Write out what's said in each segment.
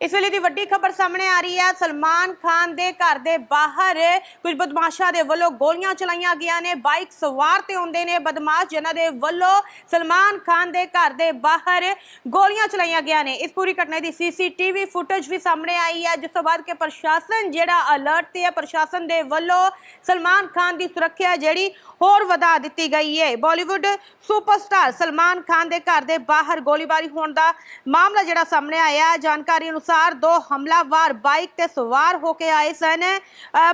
ਇਸ ਵੇਲੇ ਦੀ ਵੱਡੀ ਖਬਰ ਸਾਹਮਣੇ ਆ ਰਹੀ ਹੈ। ਸਲਮਾਨ ਖਾਨ ਦੇ ਘਰ ਦੇ ਬਾਹਰ ਕੁਝ ਬਦਮਾਸ਼ਾਂ ਦੇ ਵੱਲੋਂ ਗੋਲੀਆਂ ਚਲਾਈਆਂ ਗਈਆਂ ਨੇ। ਬਾਈਕ ਸਵਾਰ ਤੇ ਹੁੰਦੇ ਨੇ ਬਦਮਾਸ਼, ਜਿਨ੍ਹਾਂ ਦੇ ਵੱਲੋਂ ਸਲਮਾਨ ਖਾਨ ਦੇ ਘਰ ਦੇ ਬਾਹਰ ਗੋਲੀਆਂ ਚਲਾਈਆਂ ਗਈਆਂ ਨੇ। ਇਸ ਪੂਰੀ ਘਟਨਾ ਦੀ ਸੀਸੀਟੀਵੀ ਫੁਟੇਜ ਵੀ ਸਾਹਮਣੇ ਆਈ ਹੈ। ਜਿਸ ਤੋਂ ਬਾਅਦ ਕਿ ਪ੍ਰਸ਼ਾਸਨ ਜਿਹੜਾ ਅਲਰਟ ਤੇ ਹੈ, ਪ੍ਰਸ਼ਾਸਨ ਦੇ ਵੱਲੋਂ ਸਲਮਾਨ ਖਾਨ ਦੀ ਸੁਰੱਖਿਆ ਜਿਹੜੀ ਹੋਰ ਵਧਾ ਦਿੱਤੀ ਗਈ ਹੈ। ਬਾਲੀਵੁੱਡ ਸੁਪਰਸਟਾਰ ਸਲਮਾਨ ਖਾਨ ਦੇ ਘਰ ਦੇ ਬਾਹਰ ਗੋਲੀਬਾਰੀ ਹੋਣ ਦਾ ਮਾਮਲਾ ਜਿਹੜਾ ਸਾਹਮਣੇ ਆਇਆ ਹੈ। ਜਾਣਕਾਰੀ ਅਨੁਸਾਰ ਦੋ ਹਮਲਾਵਰ ਬਾਈਕ ਤੇ ਸਵਾਰ ਹੋ ਕੇ ਆਏ ਸਨ।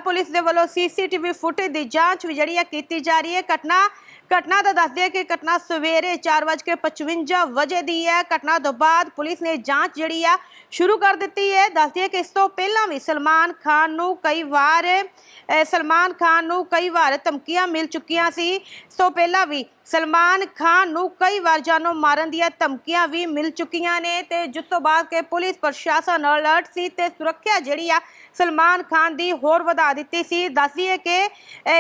ਪੁਲਿਸ ਦੇ ਵੱਲੋਂ ਸੀਸੀਟੀਵੀ ਫੁਟੇਜ ਦੀ ਜਾਂਚ ਵੀ ਜਿਹੜੀ ਹੈ ਕੀਤੀ ਜਾ ਰਹੀ ਹੈ। ਘਟਨਾ ਘਟਨਾ ਦਾ ਦੱਸਦੇ ਕਿ ਘਟਨਾ ਸਵੇਰੇ 4:55 ਵਜੇ ਦੀ ਹੈ। ਘਟਨਾ ਤੋਂ ਬਾਅਦ ਪੁਲਿਸ ਨੇ ਜਾਂਚ ਜਿਹੜੀ ਆ ਸ਼ੁਰੂ ਕਰ ਦਿੱਤੀ ਹੈ। ਦੱਸਦੀ ਹੈ ਕਿ ਇਸ ਤੋਂ ਪਹਿਲਾਂ ਵੀ ਸਲਮਾਨ ਖਾਨ ਨੂੰ ਕਈ ਵਾਰ ਸਲਮਾਨ ਖਾਨ ਨੂੰ ਕਈ ਵਾਰ ਧਮਕੀਆਂ ਮਿਲ ਚੁੱਕੀਆਂ ਸੀ। ਇਸ ਤੋਂ ਪਹਿਲਾਂ ਵੀ ਸਲਮਾਨ ਖਾਨ ਨੂੰ ਕਈ ਵਾਰ ਜਾਨੋਂ ਮਾਰਨ ਦੀਆਂ ਧਮਕੀਆਂ ਵੀ ਮਿਲ ਚੁੱਕੀਆਂ ਨੇ ਤੇ ਜਿਸ ਤੋਂ ਬਾਅਦ ਕਿ ਪੁਲਿਸ ਪ੍ਰਸ਼ਾਸਨ ਅਲਰਟ ਸੀ ਤੇ ਸੁਰੱਖਿਆ ਜਿਹੜੀ ਆ ਸਲਮਾਨ ਖਾਨ ਦੀ ਹੋਰ ਵਧਾ ਦਿੱਤੀ ਸੀ ਦੱਸੀਏ ਕਿ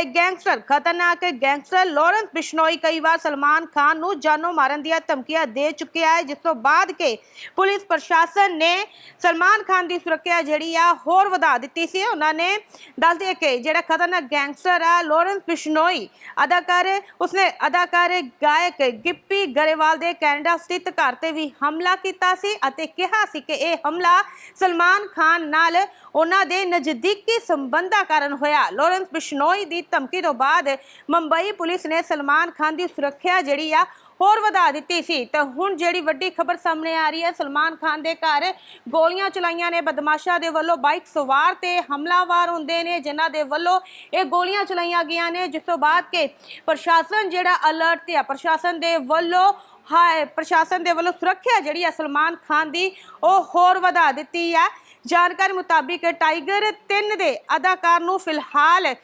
ਗੈਂਗਸਟਰ ਖਤਰਨਾਕ ਗੈਂਗਸਟਰ ਲਾਰੈਂਸ ਬਿਸ਼ਨੋਈ ਕਈ ਵਾਰ ਸਲਮਾਨ ਖਾਨ ਨੂੰ ਜਾਨੋਂ ਮਾਰਨ ਦੀਆਂ ਧਮਕੀਆਂ ਦੇ ਚੁੱਕਿਆ ਹੈ ਜਿਸ ਤੋਂ ਬਾਅਦ ਕਿ ਪੁਲਿਸ ਪ੍ਰਸ਼ਾਸਨ ਨੇ ਸਲਮਾਨ ਖਾਨ ਦੀ ਸੁਰੱਖਿਆ ਜਿਹੜੀ ਆ ਹੋਰ ਵਧਾ ਦਿੱਤੀ ਸੀ ਉਹਨਾਂ ਨੇ ਦੱਸ ਕਿ ਜਿਹੜਾ ਖਤਰਨਾਕ ਗੈਂਗਸਟਰ ਆ ਲਾਰੈਂਸ ਬਿਸ਼ਨੋਈ ਅਦਾਕਾਰ ਉਸਨੇ ਅਦਾ ਅਦਾਕਾਰ ਗਾਇਕ ਗਿੱਪੀ ਗਰੇਵਾਲ ਦੇ ਕੈਨੇਡਾ ਸਥਿਤ ਘਰ ਤੇ ਵੀ ਹਮਲਾ ਕੀਤਾ ਸੀ ਅਤੇ ਕਿਹਾ ਸੀ ਕਿ ਇਹ ਹਮਲਾ ਸਲਮਾਨ ਖਾਨ ਨਾਲ ਉਹਨਾਂ ਦੇ ਨਜ਼ਦੀਕੀ ਸੰਬੰਧਾਂ ਕਾਰਨ ਹੋਇਆ। ਲਾਰੈਂਸ ਬਿਸ਼ਨੋਈ ਦੀ ਧਮਕੀ ਤੋਂ ਬਾਅਦ ਮੁੰਬਈ ਪੁਲਿਸ ਨੇ ਸਲਮਾਨ ਖਾਨ ਦੀ ਸੁਰੱਖਿਆ ਜਿਹੜੀ ਆ ਹੋਰ ਵਧਾ ਦਿੱਤੀ ਸੀ। ਤਾਂ ਹੁਣ ਜਿਹੜੀ ਵੱਡੀ ਖਬਰ ਸਾਹਮਣੇ ਆ ਰਹੀ ਹੈ, ਸਲਮਾਨ ਖਾਨ ਦੇ ਘਰ ਗੋਲੀਆਂ ਚਲਾਈਆਂ ਨੇ। ਬਦਮਾਸ਼ਾਂ ਦੇ ਵੱਲੋਂ ਬਾਈਕ ਸਵਾਰ ਤੇ ਹਮਲਾਵਰ ਹੁੰਦੇ ਨੇ, ਜਿਨ੍ਹਾਂ ਦੇ ਵੱਲੋਂ ਇਹ ਗੋਲੀਆਂ ਚਲਾਈਆਂ ਗਈਆਂ ਨੇ। ਜਿਸ ਤੋਂ ਬਾਅਦ ਕਿ ਪ੍ਰਸ਼ਾਸਨ ਜਿਹੜਾ ਅਲਰਟ ਤੇ ਆ, ਪ੍ਰਸ਼ਾਸਨ ਦੇ ਵੱਲੋਂ ਹਾਏ, ਪ੍ਰਸ਼ਾਸਨ ਦੇ ਵੱਲੋਂ ਸੁਰੱਖਿਆ ਜਿਹੜੀ ਆ ਸਲਮਾਨ ਖਾਨ ਦੀ, ਉਹ ਹੋਰ ਵਧਾ ਦਿੱਤੀ ਹੈ ਜਾਣਕਾਰੀ ਮੁਤਾਬਿਕ ਟਾਈਗਰ 3 ਦੇ ਅਦਾਕਾਰ ਨੂੰ ਫਿਲਹਾਲ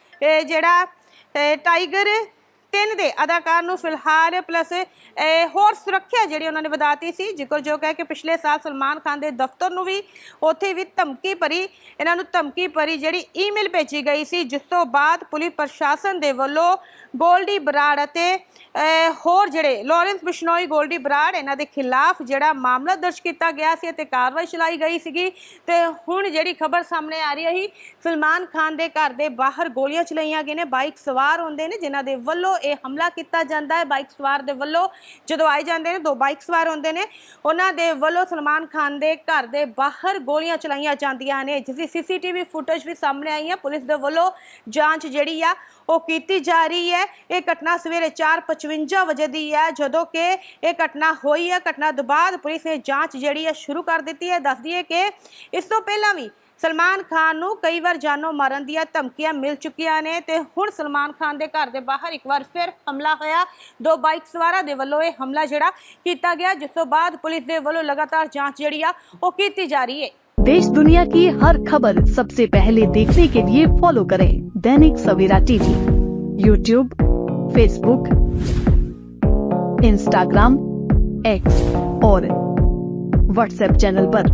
ਜਿਹੜਾ ਟਾਈਗਰ ਤਿੰਨ ਦੇ ਅਦਾਕਾਰ ਨੂੰ ਫਿਲਹਾਲ ਪਲੱਸ ਹੋਰ ਸੁਰੱਖਿਆ ਜਿਹੜੀ ਉਹਨਾਂ ਨੇ ਵਧਾਤੀ ਸੀ, ਜ਼ਿਕਰਯੋਗ ਹੈ ਕਿ ਪਿਛਲੇ ਸਾਲ ਸਲਮਾਨ ਖਾਨ ਦੇ ਦਫ਼ਤਰ ਨੂੰ ਵੀ ਉੱਥੇ ਵੀ ਧਮਕੀ ਭਰੀ, ਇਹਨਾਂ ਨੂੰ ਧਮਕੀ ਭਰੀ ਜਿਹੜੀ ਈਮੇਲ ਭੇਜੀ ਗਈ ਸੀ, ਜਿਸ ਤੋਂ ਬਾਅਦ ਪੁਲਿਸ ਪ੍ਰਸ਼ਾਸਨ ਦੇ ਵੱਲੋਂ ਗੋਲਡੀ ਬਰਾੜ ਅਤੇ ਹੋਰ ਜਿਹੜੇ ਲਾਰੈਂਸ ਬਿਸ਼ਨੋਈ, ਗੋਲਡੀ ਬਰਾੜ, ਇਹਨਾਂ ਦੇ ਖਿਲਾਫ ਜਿਹੜਾ ਮਾਮਲਾ ਦਰਜ ਕੀਤਾ ਗਿਆ ਸੀ ਅਤੇ ਕਾਰਵਾਈ ਚਲਾਈ ਗਈ ਸੀਗੀ। ਤੇ ਹੁਣ ਜਿਹੜੀ ਖਬਰ ਸਾਹਮਣੇ ਆ ਰਹੀ ਹੈ, ਸਲਮਾਨ ਖਾਨ ਦੇ ਘਰ ਦੇ ਬਾਹਰ ਗੋਲੀਆਂ ਚਲਾਈਆਂ ਗਈਆਂ ਨੇ, ਬਾਈਕ ਸਵਾਰ ਹੁੰਦੇ ਨੇ, ਜਿਨ੍ਹਾਂ ਦੇ ਵੱਲੋਂ ਇਹ ਹਮਲਾ ਕੀਤਾ ਜਾਂਦਾ ਹੈ ਬਾਈਕ ਸਵਾਰ ਦੇ ਵੱਲੋਂ। ਜਦੋਂ ਆਏ ਜਾਂਦੇ ਨੇ, ਦੋ ਬਾਈਕ ਸਵਾਰ ਹੁੰਦੇ ਨੇ। ਉਹਨਾਂ ਦੇ ਵੱਲੋਂ ਸਲਮਾਨ ਖਾਨ ਦੇ ਘਰ ਦੇ ਬਾਹਰ ਗੋਲੀਆਂ ਚਲਾਈਆਂ ਜਾਂਦੀਆਂ ਨੇ। ਜਿਸ ਦੀ ਸੀਸੀਟੀਵੀ ਫੁਟੇਜ ਵੀ ਸਾਹਮਣੇ ਆਈ ਹੈ। ਪੁਲਿਸ ਦੇ ਵੱਲੋਂ ਜਾਂਚ ਜਿਹੜੀ ਆ, ਉਹ ਕੀਤੀ ਜਾ ਰਹੀ ਹੈ। ਇਹ ਘਟਨਾ ਸਵੇਰੇ 4:55 ਵਜੇ ਦੀ ਹੈ। ਜਦੋਂ ਕਿ ਇਹ ਘਟਨਾ ਹੋਈ ਹੈ, ਘਟਨਾ ਤੋਂ ਬਾਅਦ ਪੁਲਿਸ ਨੇ ਜਾਂਚ ਜਿਹੜੀ ਹੈ ਸ਼ੁਰੂ ਕਰ ਦਿੱਤੀ ਹੈ। ਦੱਸਦੀ ਹੈ ਕਿ ਇਸ ਤੋਂ ਪਹਿਲਾਂ ਵੀ ਸਲਮਾਨ ਖਾਨ ਨੂੰ ਕਈ ਵਾਰ ਜਾਨੋਂ ਮਾਰਨ ਦੀਆਂ ਧਮਕੀਆਂ ਮਿਲ ਚੁੱਕੀਆਂ ਨੇ ਤੇ ਹੁਣ ਸਲਮਾਨ ਖਾਨ ਦੇ ਘਰ ਦੇ ਬਾਹਰ ਇੱਕ ਵਾਰ ਫਿਰ ਹਮਲਾ ਹੋਇਆ ਦੋ ਬਾਈਕ ਸਵਾਰਾਂ ਦੇ ਵੱਲੋਂ ਇਹ ਹਮਲਾ ਜਿਹੜਾ ਕੀਤਾ ਗਿਆ ਜਿਸ ਤੋਂ ਬਾਅਦ ਪੁਲਿਸ ਦੇ ਵੱਲੋਂ ਲਗਾਤਾਰ ਜਾਂਚ ਜਿਹੜੀ ਆ ਉਹ ਕੀਤੀ ਜਾ ਰਹੀ ਹੈ देश दुनिया की हर खबर सबसे पहले देखने के लिए फॉलो करें Dainik Savera TV YouTube Facebook Instagram X और व्हाट्सएप चैनल पर।